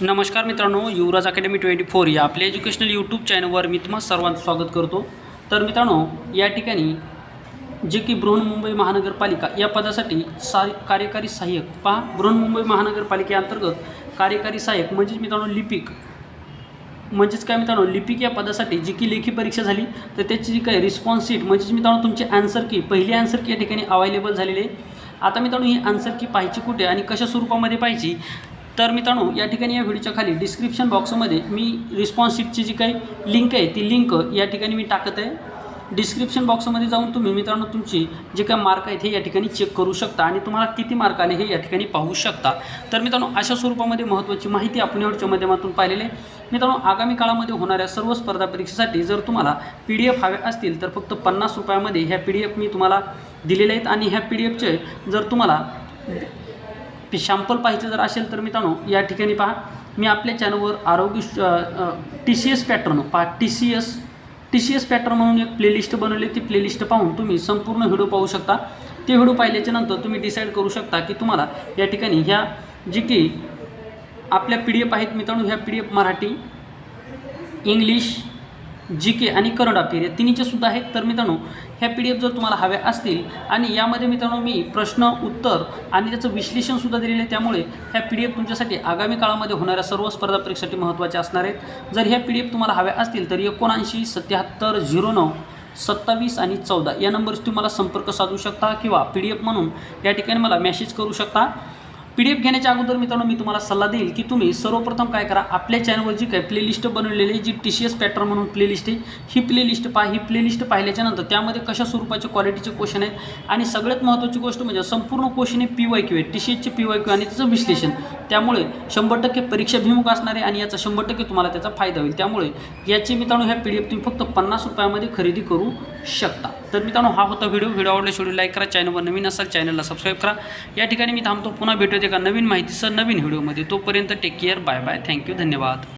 नमस्कार मित्रांनो युवराज academy twenty four या आपल्या एज्युकेशनल यूट्यूब चॅनलवर मी तुम्हा सर्वांचं स्वागत करतो. तर मित्रांनो या ठिकाणी जे की बृहन्मुंबई महानगरपालिका या पदासाठी सा कार्यकारी सहाय्यक पहा बृहन्मुंबई महानगरपालिकेअंतर्गत कार्यकारी सहाय्यक म्हणजेच मित्रांनो लिपिक. म्हणजेच काय मित्रांनो लिपिक या पदासाठी जी की लेखी परीक्षा झाली तर त्याची जी काय रिस्पॉन्स शीट म्हणजेच मित्रांनो तुमची आन्सर की पहिली आन्सर की या ठिकाणी अवेलेबल झालेली आहे. आता मित्रांनो ही आन्सर की पाहिजे कुठे आणि कशा स्वरूपामध्ये पाहिजे तर मित्रांनो या ठिकाणी या व्हिडिओच्या खाली डिस्क्रिप्शन बॉक्समध्ये मी रिस्पॉन्स शीटची जी काही लिंक आहे ती लिंक या ठिकाणी मी टाकत आहे. डिस्क्रिप्शन बॉक्समध्ये जाऊन तुम्ही मित्रांनो तुमची जे काही मार्क आहेत हे या ठिकाणी चेक करू शकता आणि तुम्हाला किती मार्क आले हे या ठिकाणी पाहू शकता. तर मित्रांनो अशा स्वरूपामध्ये महत्त्वाची माहिती आपण एवढच्या माध्यमातून पाहिलेली आहे. मित्रांनो आगामी काळामध्ये होणाऱ्या सर्व स्पर्धा परीक्षेसाठी जर तुम्हाला पी डी एफ हवे असतील तर फक्त पन्नास रुपयामध्ये ह्या पी डी एफ मी तुम्हाला दिलेले आहेत. आणि ह्या पी डी एफचे जर तुम्हाला शॅम्पल पाहिजे जर असेल तर मित्रांनो या ठिकाणी पहा. मी आपल्या चॅनलवर आरोग्य टी सी एस पॅटर्न पहा. T C S T C S pattern म्हणून एक प्लेलिस्ट बनवली. ती प्लेलिस्ट पाहून तुम्ही संपूर्ण व्हिडिओ पाहू शकता. ते व्हिडिओ पाहिल्याच्या नंतर तुम्ही डिसाईड करू शकता की तुम्हाला या ठिकाणी ह्या जी की आपल्या पी डी एफ आहेत मित्रांनो ह्या P D F Marathi English G K आणि करंट अफेअर या तिन्हीचे सुद्धा आहेत. तर मित्रांनो ह्या पी डी एफ जर तुम्हाला हव्या असतील आणि यामध्ये मित्रांनो मी प्रश्न उत्तर आणि त्याचं विश्लेषणसुद्धा दिलेलं आहे. त्यामुळे ह्या पी डी एफ तुमच्यासाठी आगामी काळामध्ये होणाऱ्या सर्व स्पर्धा परीक्षेसाठी महत्त्वाच्या असणार आहेत. जर ह्या पी डी एफ तुम्हाला हव्या असतील तर एकोणऐंशी सत्याहत्तर झिरो नऊ सत्तावीस आणि चौदा या नंबरशी तुम्हाला संपर्क साधू शकता किंवा पी डी एफ म्हणून या ठिकाणी मला मेसेज करू शकता. पी डी एफ घेण्याच्या अगोदर मित्रांनो मी तुम्हाला सल्ला देईल की तुम्ही सर्वप्रथम काय करा आपल्या चॅनलवर जी काय प्लेलिस्ट बनवलेली आहे जी टी सी एस पॅटर्न म्हणून प्लेलिस्ट आहे ही प्लेलिस्ट पहा ही प्लेलिस्ट पाहिल्याच्यानंतर त्यामध्ये कशा स्वरूपाचे क्वालिटीचे क्वेश्चन आहेत आणि सगळ्यात महत्त्वाची गोष्ट म्हणजे संपूर्ण क्वेश्चन आहे पी वाय क्यू आहे टी सी एसचे पी वाय क्यू आणि त्याचं विश्लेषण. त्यामुळे शंभर टक्के परीक्षाभिमुख असणार आहे आणि याचा शंभर टक्के तुम्हाला त्याचा फायदा होईल. त्यामुळे याची मित्रांनो ह्या पी डी एफ तुम्ही फक्त पन्नास रुपयामध्ये खरेदी करू शकता. तर मित्रांनो हा होता व्हिडिओ व्हिडिओ आवडला व्हिडिओ लाईक करा. चॅनलवर नवीन असाल चॅनलला सबस्क्राईब करा. या ठिकाणी मी थांबतो. पुन्हा भेटू एका नवीन माहितीसह नवीन व्हिडिओमध्ये तोपर्यंत take care bye bye thank you धन्यवाद.